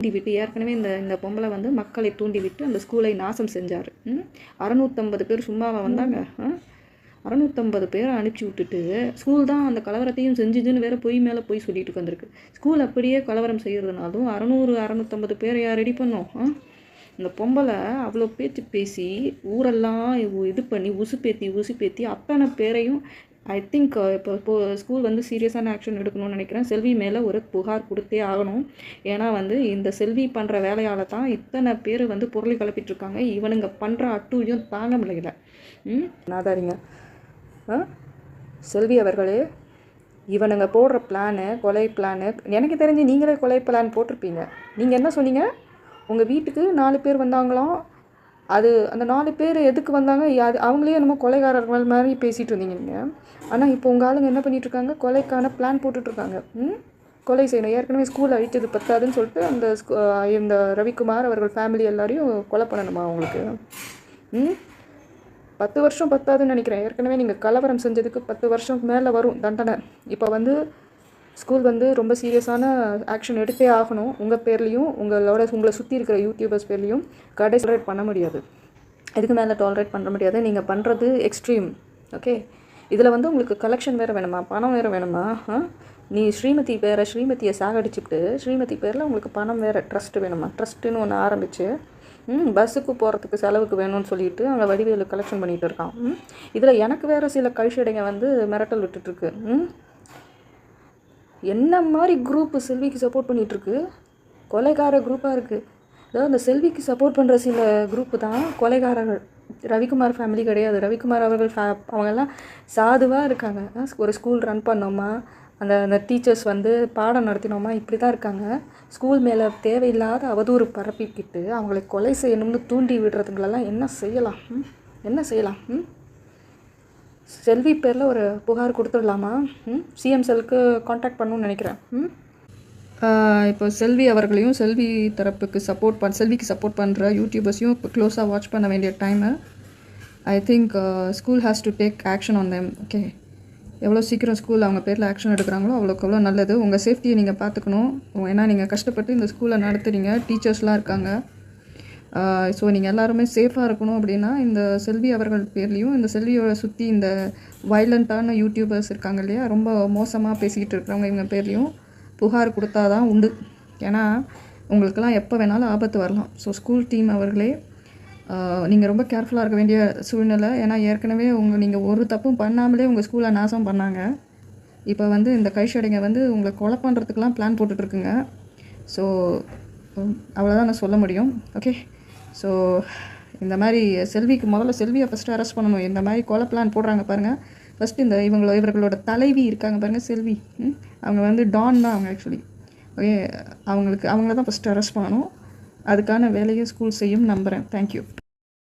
தூண்டிவிட்டு ஏற்கனவே இந்த இந்த பொம்பளை வந்து மக்களை தூண்டிவிட்டு அந்த ஸ்கூலை நாசம் செஞ்சார். அறநூற்றம்பது பேர் சும்மாவை வந்தாங்க? ஆ? அறநூற்றம்பது பேரை அனுப்பிச்சி விட்டுட்டு ஸ்கூல் தான் அந்த கலவரத்தையும் செஞ்சுதுன்னு வேற பொய் மேலே போய் சொல்லிட்டு வந்திருக்கு ஸ்கூல் அப்படியே கலவரம் செய்கிறதுனாலும் அறநூறு அறநூற்றம்பது பேரை யார் ரெடி பண்ணோம்? ஆ? இந்த பொம்பளை அவ்வளோ பேச்சு பேசி ஊரெல்லாம் இது பண்ணி உசுப்பேத்தி உசுப்பேத்தி அத்தனை பேரையும் ஐ திங்க் uh, இப்போ இப்போ ஸ்கூல் வந்து சீரியஸான ஆக்ஷன் எடுக்கணும்னு நினைக்கிறேன். செல்வி மேலே ஒரு புகார் கொடுத்தே ஆகணும். ஏன்னா வந்து இந்த செல்வி பண்ணுற வேலையால் தான் இத்தனை பேர் வந்து பொருளை கிளப்பிட்டுருக்காங்க இவனுங்க பண்ணுற அட்டூழியும் தாங்க முடியல. ம்? நாதாரிங்க ஆ? செல்வி அவர்களே இவனுங்க போடுற பிளானு கொலை பிளானு எனக்கு தெரிஞ்சு நீங்களே கொலை பிளான் போட்டிருப்பீங்க. நீங்கள் என்ன சொன்னீங்க? உங்கள் வீட்டுக்கு நாலு பேர் வந்தாங்களாம். அது அந்த நாலு பேர் எதுக்கு வந்தாங்க? அது அவங்களே என்னமோ கொலைகாரர்கள் மாதிரி பேசிகிட்டு இருந்தீங்க நீங்கள் ஆனால் இப்போ உங்கள் ஆளுங்க என்ன பண்ணிட்டு இருக்காங்க? கொலைக்கான பிளான் போட்டுட்ருக்காங்க. ம்? கொலை செய்யணும். ஏற்கனவே ஸ்கூல் அழிச்சது பத்தாதுன்னு சொல்லிட்டு அந்த இந்த ரவிக்குமார் அவர்கள் ஃபேமிலி எல்லாரையும் கொலை பண்ணணுமா அவங்களுக்கு? ம்? பத்து வருஷம் பத்தாதுன்னு நினைக்கிறேன். ஏற்கனவே நீங்கள் கலவரம் செஞ்சதுக்கு பத்து வருஷம் மேலே வரும் தண்டனை. இப்போ வந்து ஸ்கூல் வந்து ரொம்ப சீரியஸான ஆக்ஷன் எடுத்தே ஆகணும். உங்கள் பேர்லேயும் உங்களோட உங்களை சுற்றி இருக்கிற யூடியூபர்ஸ் பேர்லேயும் கடை டாலரேட் பண்ண முடியாது. இதுக்கு மேலே டாலரேட் பண்ண முடியாது. நீங்கள் பண்ணுறது எக்ஸ்ட்ரீம் ஓகே இதில் வந்து உங்களுக்கு கலெக்ஷன் வேறு வேணுமா? பணம் வேறு வேணுமா? நீ ஸ்ரீமதி பேரை ஸ்ரீமதியை சாகடிச்சுட்டு ஸ்ரீமதி பேரில் உங்களுக்கு பணம் வேறு ட்ரஸ்ட்டு வேணுமா? ட்ரஸ்ட்டுன்னு ஒன்று ஆரம்பித்து ம் பஸ்ஸுக்கு போகிறதுக்கு செலவுக்கு வேணும்னு சொல்லிட்டு அங்கே வடிவேலு கலெக்ஷன் பண்ணிகிட்டு இருக்கான். ம்? இதில் எனக்கு வேறு சில கழிச்சடைங்க வந்து மிரட்டல் விட்டுட்டுருக்கு ம்? என்ன மாதிரி குரூப்பு செல்விக்கு சப்போர்ட் பண்ணிகிட்ருக்கு கொலைகார குரூப்பாக இருக்குது அதாவது அந்த செல்விக்கு சப்போர்ட் பண்ணுற சில குரூப்பு தான் கொலைகாரர்கள். ரவிக்குமார் ஃபேமிலி கிடையாது. ரவிக்குமார் அவர்கள் ஃபே அவங்கெல்லாம் சாதுவாக இருக்காங்க. ஒரு ஸ்கூல் ரன் பண்ணோமா? அந்த அந்த டீச்சர்ஸ் வந்து பாடம் நடத்தினோமா? இப்படி தான் இருக்காங்க. ஸ்கூல் மேலே தேவையில்லாத அவதூறு பரப்பிக்கிட்டு அவங்களை கொலை செய்யணும்னு தூண்டி விடுறதுங்களெல்லாம் என்ன செய்யலாம்? ம்? என்ன செய்யலாம்? ம்? செல்வி பேரில் ஒரு புகார் கொடுத்துடலாமா? ம்? சிஎம் செல்க்கு காண்டாக்ட் பண்ணணும்னு நினைக்கிறேன். ம்? இப்போ செல்வி அவர்களையும் செல்வி தரப்புக்கு சப்போர்ட் பண் செல்விக்கு சப்போர்ட் பண்ணுற யூடியூபர்ஸையும் இப்போ க்ளோஸாக வாட்ச் பண்ண வேண்டிய time I think school has to take action on them okay எவ்வளோ சீக்கிரம் ஸ்கூல் அவங்க பேரில் ஆக்ஷன் எடுக்கிறாங்களோ அவ்வளோக்கு அவ்வளோ நல்லது. உங்கள் சேஃப்டியை நீங்கள் பார்த்துக்கணும். ஏன்னா நீங்கள் கஷ்டப்பட்டு இந்த ஸ்கூலை நடத்துகிறீங்க டீச்சர்ஸ்லாம் இருக்காங்க. ஸோ நீங்கள் எல்லாருமே சேஃபாக இருக்கணும் அப்படின்னா இந்த செல்வி அவர்கள் பேர்லேயும் இந்த செல்வியோட சுற்றி இந்த வைலண்ட்டான யூடியூபர்ஸ் இருக்காங்க இல்லையா ரொம்ப மோசமாக பேசிக்கிட்டு இருக்கிறவங்க இவங்க பேர்லேயும் புகார் கொடுத்தா தான் உண்டு. ஏன்னா உங்களுக்கெல்லாம் எப்போ வேணாலும் ஆபத்து வரலாம். ஸோ ஸ்கூல் டீம் அவர்களே நீங்கள் ரொம்ப கேர்ஃபுல்லாக இருக்க வேண்டிய சூழ்நிலை. ஏன்னா ஏற்கனவே உங்கள் நீங்கள் ஒரு தப்பும் பண்ணாமலே உங்கள் ஸ்கூலை நாசம் பண்ணாங்க. இப்போ வந்து இந்த கைஷடைங்க வந்து உங்களை கொலை பண்ணுறதுக்கெலாம் பிளான் போட்டுட்ருக்குங்க ஸோ அவ்வளோதான் நான் சொல்ல முடியும். ஓகே ஸோ இந்த மாதிரி செல்விக்கு முதல்ல செல்வியை ஃபஸ்ட்டு அரெஸ்ட் பண்ணணும். இந்த மாதிரி கொலை பிளான் போடுறாங்க பாருங்கள் ஃபஸ்ட்டு இந்த இவங்களோ இவர்களோட தலைவி இருக்காங்க பாருங்கள் செல்வி. அவங்க வந்து டான் தான் அவங்க ஆக்சுவலி ஓகே அவங்களுக்கு அவங்கள தான் ஃபஸ்ட்டு அரெஸ்ட் பண்ணணும். அதுக்கான வேலையை ஸ்கூல் செய்யும் நம்புகிறேன் தேங்க்யூ